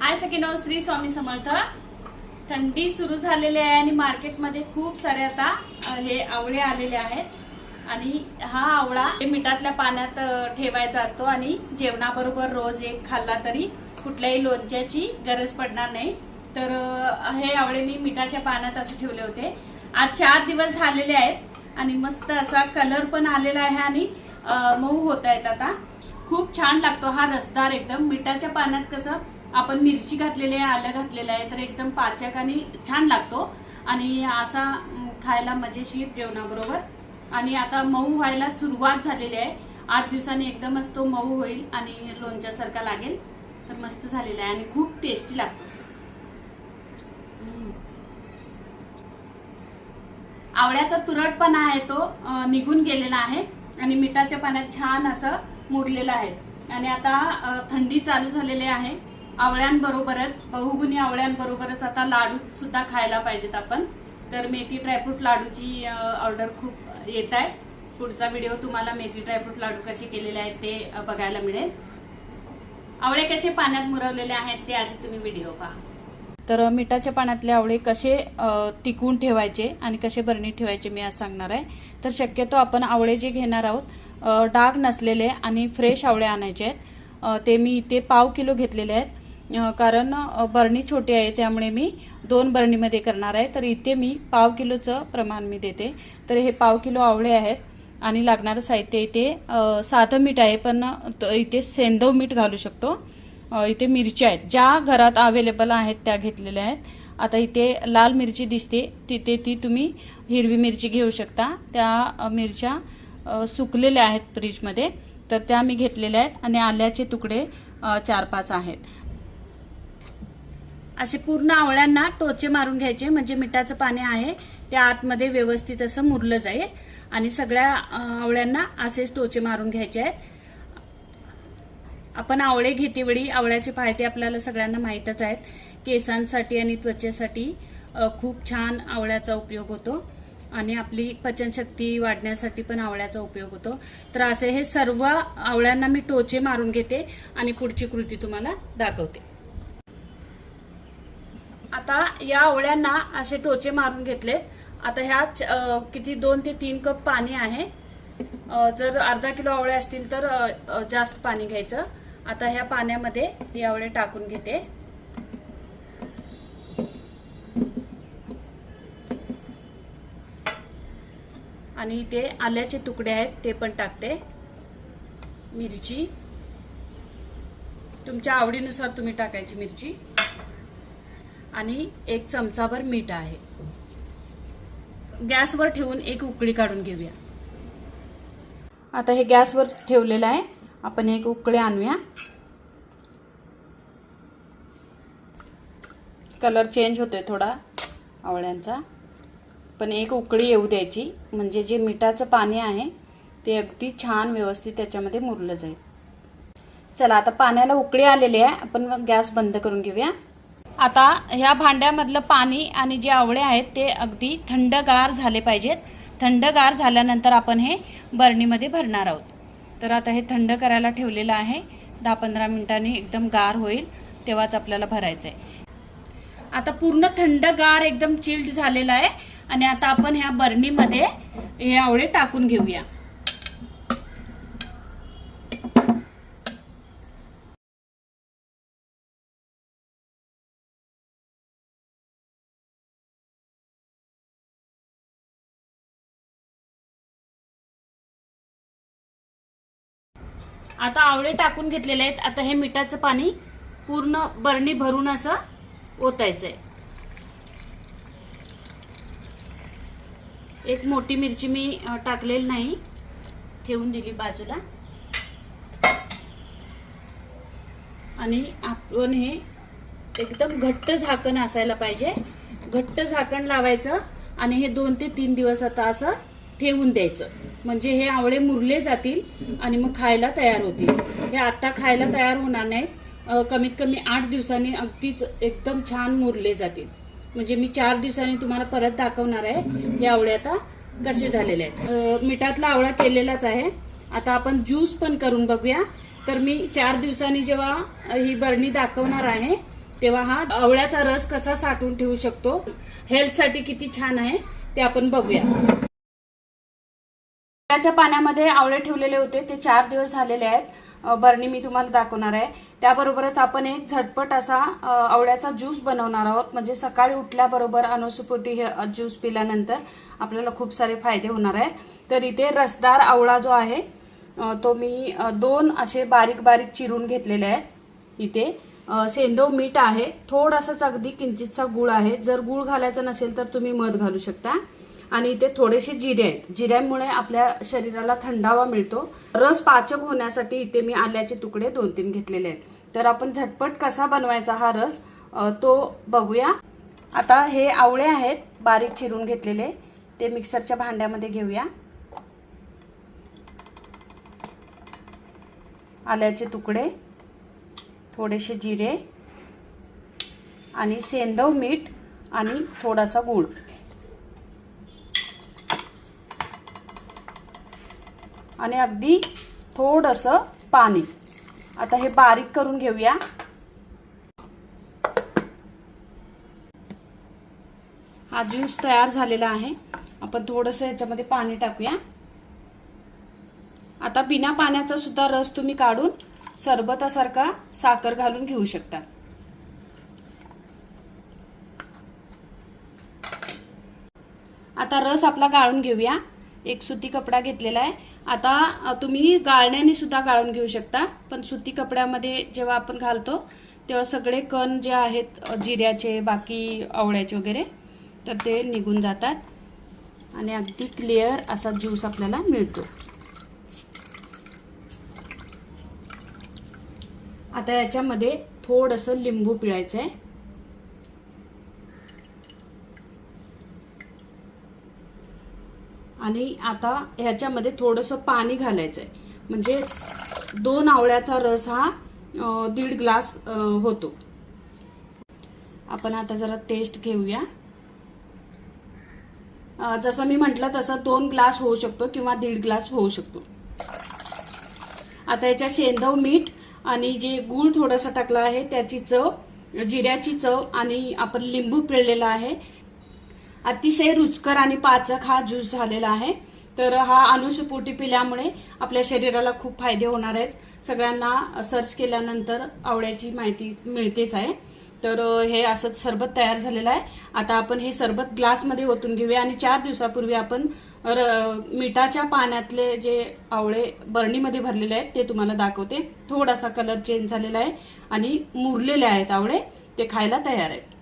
हाय सकिनो श्री स्वामी समर्थ. थंडी सुरू झालेली आहे आणि मार्केटमध्ये खूप सारे आता हे आवळे आलेले आहेत. आणि हा आवळा हे मिठातल्या पाण्यात ठेवायचा असतो आणि जेवणाबरोबर रोज एक खाल्ला तरी कुठल्याही लोणच्याची गरज पडणार नाही. तर हे आवळे मी मिठाच्या पाण्यात असे ठेवले होते. आज चार दिवस झालेले आहेत आणि मस्त असा कलर पण आलेला आहे आणि मऊ होत आहेत आता. खूप छान लागतो हा रसदार एकदम. मिठाच्या पाण्यात कसं आपण मिरची घातलेली आहे आलं घातलेलं आहे तर एकदम पाचक आणि छान लागतो. आणि असा खायला मजेशीर जेवणाबरोबर. आणि आता मऊ व्हायला सुरुवात झालेली आहे. आठ दिवसांनी एकदमच तो मऊ होईल आणि लोणच्यासारखा लागेल. तर मस्त झालेला आहे आणि खूप टेस्टी लागतो. आवळ्याचा तुरटपणा आहे तो निघून गेलेला आहे. आणि मिठाच्या पाण्यात छान असं मुरलेलं आहे. आणि आता थंडी चालू झालेली आहे. आवळ्यांबरोबरच बहुगुणी आवळ्यांबरोबरच आता लाडू सुद्धा खायला पाहिजेत आपण. तर मेथी ड्रायफ्रूट लाडूची ऑर्डर खूप येत आहे. पुढचा व्हिडिओ तुम्हाला मेथी ड्रायफ्रूट लाडू कसे केलेले आहेत ते बघायला मिळेल. आवळे कसे पाण्यात मुरवलेले आहेत ते आधी तुम्ही व्हिडिओ पहा. तर मिठाच्या पाण्यातले आवळे कसे टिकवून ठेवायचे आणि कसे बरणीत ठेवायचे मी आज सांगणार आहे. तर शक्यतो आपण आवळे जे घेणार आहोत डाग नसलेले आणि फ्रेश आवळे आणायचे आहेत. ते मी इथे पाव किलो घेतलेले आहेत. कारण बरणी छोटी आहे त्यामुळे मी दोन बरणीमध्ये करणार आहे. तर इथे मी पाव किलोचं प्रमाण मी देते. तर हे पाव किलो आवळे आहेत आणि लागणारं साहित्य इथे साधं मीठ आहे पण इथे सेंदव मीठ घालू शकतो. इथे मिरच्या आहेत. ज्या घरात अवेलेबल आहेत त्या घेतलेल्या आहेत. आता इथे लाल मिरची दिसते. तिथे ती तुम्ही हिरवी मिरची घेऊ शकता. त्या मिरच्या सुकलेल्या आहेत फ्रीजमध्ये तर त्या मी घेतलेल्या आहेत आणि आल्याचे तुकडे चार पाच आहेत. असे पूर्ण आवळ्यांना टोचे मारून घ्यायचे म्हणजे मिठाचं पाणी आहे त्या आतमध्ये व्यवस्थित असं मुरलं जाईल. आणि सगळ्या आवळ्यांना असेच टोचे मारून घ्यायचे आहेत. आपण आवळे घेतेवेळी आवळ्याचे फायदे आपल्याला सगळ्यांना माहीतच आहेत. केसांसाठी आणि त्वचेसाठी खूप छान आवळ्याचा उपयोग होतो. आणि आपली पचनशक्ती वाढण्यासाठी पण आवळ्याचा उपयोग होतो. तर असे हे सर्व आवळ्यांना मी टोचे मारून घेते आणि पुढची कृती तुम्हाला दाखवते. आता या आवळ्यांना असे टोचे मारून घेतलेत आता ह्या किती दोन ते तीन कप पाणी आहे. जर अर्धा किलो आवळे असतील तर जास्त पाणी घ्यायचं. आता ह्या पाण्यामध्ये ही आवळे टाकून घेते. आणि इथे आल्याचे तुकडे आहेत ते पण टाकते. मिरची. तुमच्या आवडीनुसार तुम्ही टाकायची मिरची. आणि एक चमचाभर मीठ आहे. गॅसवर ठेवून एक उकळी काढून घेऊया. आता हे गॅसवर ठेवलेलं आहे. आपण एक उकळी आणूया. कलर चेंज होतोय थोडा आवळ्यांचा. पण एक उकळी येऊ द्यायची. म्हणजे जे मिठाचं पाणी आहे ते अगदी छान व्यवस्थित त्याच्यामध्ये मुरलं जाईल. चला आता पाण्याला उकळी आलेली आहे. आपण गॅस बंद करून घेऊया. आता ह्या भांड्यामधलं पाणी आणि जे आवळे आहेत ते अगदी थंडगार झाले पाहिजेत. थंडगार झाल्यानंतर आपण हे बरणीमध्ये भरणार आहोत. तर आता हे थंड करायला ठेवलेलं आहे. दहा पंधरा मिनिटांनी एकदम गार होईल तेव्हाच आपल्याला भरायचं आहे आता पूर्ण थंडगार एकदम चिल्ड झालेलं आहे. आणि आता आपण ह्या बरणीमध्ये हे आवळे टाकून घेऊया. आता आवळे टाकून घेतलेले आहेत. आता हे मिठाचं पाणी पूर्ण बरणी भरून असं ओतायचं आहे एक मोठी मिरची मी टाकलेली नाही. ठेवून दिली बाजूला. आणि आपण हे एकदम घट्ट झाकण असायला पाहिजे. घट्ट झाकण लावायचं आणि हे दोन ते तीन दिवस आता असं ठेवून द्यायचं. म्हणजे हे आवळे मुरले जातील आणि मग खायला तयार होतील. हे आता खायला तयार होणार नाहीत. कमीत कमी आठ दिवसांनी अगदीच एकदम छान मुरले जातील. म्हणजे मी चार दिवसांनी तुम्हाला परत दाखवणार आहे हे आवळे आता कसे झालेले आहेत. मिठातला आवळा केलेलाच आहे. आता आपण ज्यूस पण करून बघूया. तर मी चार दिवसांनी जेव्हा ही बरणी दाखवणार आहे तेव्हा हा आवळ्याचा रस कसा साठवून ठेवू शकतो हेल्थसाठी किती छान आहे ते आपण बघूया. त्याच्या पाण्यामध्ये आवळे ठेवलेले होते. ते चार दिवस झालेले आहेत. बरणी मी तुम्हाला दाखवणार आहे. त्याबरोबरच आपण एक झटपट असा आवळ्याचा ज्यूस बनवणार आहोत. म्हणजे सकाळी उठल्याबरोबर अनुसुपोटी हे ज्यूस पिल्यानंतर आपल्याला खूप सारे फायदे होणार आहेत. तर इथे रसदार आवळा जो आहे तो मी दोन असे बारीक बारीक चिरून घेतलेले आहेत. इथे सेंदव मीठ आहे. थोडासाच अगदी किंचितचा गुळ आहे. जर गुळ घालायचा नसेल तर तुम्ही मध घालू शकता. आणि इथे थोडेसे जिरे आहेत. जिऱ्यामुळे आपल्या शरीराला थंडावा मिळतो. रस पाचक होण्यासाठी इथे मी आल्याचे तुकडे दोन तीन घेतलेले आहेत. तर आपण झटपट कसा बनवायचा हा रस तो बघूया. आता हे आवळे आहेत बारीक चिरून घेतलेले. ते मिक्सरच्या भांड्यामध्ये घेऊया. आल्याचे तुकडे थोडेसे जिरे आणि सेंदव मीठ आणि थोडासा गूळ. आणि अगदी थोडंसं पाणी. आता हे बारीक करून घेऊया. हा ज्यूस तयार झालेला आहे. आपण थोडंसं याच्यामध्ये पाणी टाकूया. आता बिना पाण्याचा सुद्धा रस तुम्ही काढून सरबतासारखा साखर घालून घेऊ शकता. आता रस आपला गाळून घेऊया. एक सुती कपडा घेतलेला आहे. आता तुम्ही गाळण्याने सुद्धा गाळून घेऊ शकता पण सुती कपड्यामध्ये जेव्हा आपण घालतो तेव्हा सगळे कण जे आहेत जिऱ्याचे बाकी आवळ्याचे वगैरे तर ते निघून जातात. आणि अगदी क्लिअर असा ज्यूस आपल्याला मिळतो. आता याच्यामध्ये थोडंसं लिंबू पिळायचं आहे आणि आता ह्याच्यामध्ये थोडंसं पाणी घालायचं आहे म्हणजे दोन आवळ्याचा रस हा दीड ग्लास होतो. आपण आता जरा टेस्ट घेऊया. जसं मी म्हटलं तसं दोन ग्लास होऊ शकतो किंवा दीड ग्लास होऊ शकतो. आता याच्या शेंदव मीठ आणि जे गूळ थोडासा टाकला आहे त्याची चव जिऱ्याची चव आणि आपण लिंबू पिळलेला आहे अतिशय रुचकर आणि पाचक हा ज्यूस झालेला आहे. तर हा अनुषपोटी पिल्यामुळे आपल्या शरीराला खूप फायदे होणार आहेत. सगळ्यांना सर्च केल्यानंतर आवड्याची माहिती मिळतेच आहे. तर हे असंच सरबत तयार झालेलं आहे. आता आपण हे सरबत ग्लासमध्ये ओतून घेऊया आणि चार दिवसापूर्वी आपण र- मिठाच्या पाण्यातले जे आवळे बरणीमध्ये भरलेले आहेत ते तुम्हाला दाखवते. थोडासा कलर चेंज झालेला आहे आणि मुरलेले आहेत आवळे. ते खायला तयार आहेत.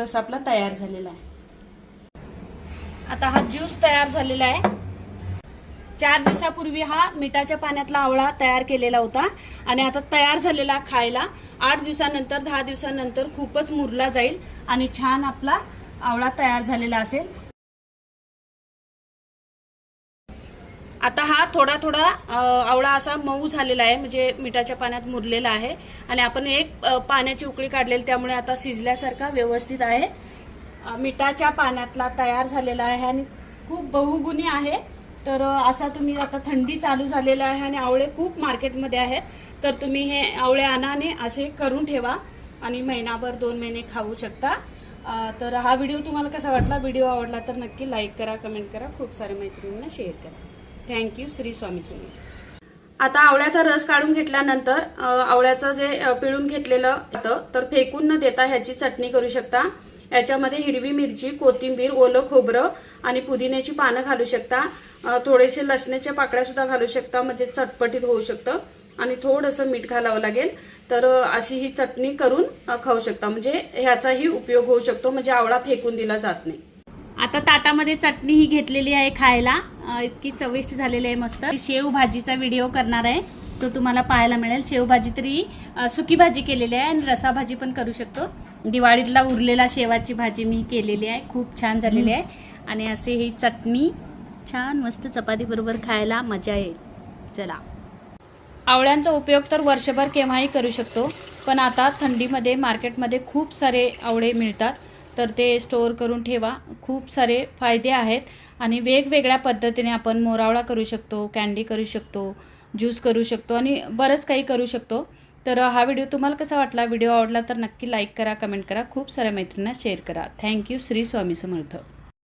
रस आपला तयार झालेला आहे. आता हा ज्यूस तयार झालेला आहे. चार दिवसापूर्वी हा मिठाच्या पाण्यातला आवळा तयार केलेला होता आणि आता तयार झालेला खायला आठ दिवसानंतर दहा दिवसानंतर खूपच मुरला जाईल आणि छान आपला आवळा तयार झालेला असेल. आता हा थोडा थोडा आवळा असा मऊ झालेला आहे म्हणजे मिठाच्या पाण्यात मुरलेला आहे. आणि आपण एक पाण्याची उकळी काढलेली त्यामुळे आता शिजल्यासारखा व्यवस्थित आहे. मिठाच्या पाण्यातला तयार झालेला आहे आणि खूप बहुगुणी आहे. तर असा तुम्ही आता थंडी चालू झालेला आहे आणि आवळे खूप मार्केटमध्ये आहेत. तर तुम्ही हे आवळे आणा आणि असे करून ठेवा आणि महिनाभर दोन महिने खाऊ शकता. तर हा व्हिडिओ तुम्हाला कसा वाटला व्हिडिओ आवडला तर नक्की लाईक करा कमेंट करा. खूप साऱ्या मैत्रिणींना शेअर करा. Thank you Shri Swami Samarth. आता आवळ्याचा रस काढून घेतल्यानंतर आवळ्याचं जे पिळून घेतलेलं होतं तर फेकून न देता ह्याची चटणी करू शकता. याच्यामध्ये हिरवी मिरची कोथिंबीर ओलं खोबरं आणि पुदिन्याची पानं घालू शकता. थोडेसे लसण्याच्या पाकळ्या सुद्धा घालू शकता म्हणजे चटपटीत होऊ शकतं. आणि थोडंसं मीठ घालावं लागेल. तर अशी ही चटणी करून खाऊ शकता. म्हणजे ह्याचाही उपयोग होऊ शकतो म्हणजे आवळा फेकून दिला जात नाही. आता ताटामध्ये चटणी ही घेतलेली आहे खायला. इतकी चविष्ट झालेली आहे मस्त. शेव भाजीचा व्हिडिओ करणार आहे. तो तुम्हाला पाहायला मिळेल. शेव भाजी तरी सुकी भाजी केलेली आहे आणि रसा भाजी पण करू शकतो. दिवाळीतला उरलेला शेवाची भाजी मी केलेली आहे. खूप छान झालेली आहे. आणि असे ही चटणी छान मस्त चपाती बरोबर खायला मजा येईल. चला. आवळ्यांचा उपयोग तर वर्षभर केव्हाही करू शकतो. पण आता थंडीमध्ये मार्केटमध्ये खूप सारे आवळे मिळतात. तर ते स्टोअर करून ठेवा. खूप सारे फायदे आहेत आणि वेगवेगळ्या पद्धतीने आपण मोरावळा करू शकतो कॅन्डी करू शकतो ज्यूस करू शकतो आणि बरंच काही करू शकतो. तर हा व्हिडिओ तुम्हाला कसा वाटला व्हिडिओ आवडला तर नक्की लाईक करा कमेंट करा. खूप साऱ्या मैत्रिणींना शेअर करा. थँक्यू श्री स्वामी समर्थ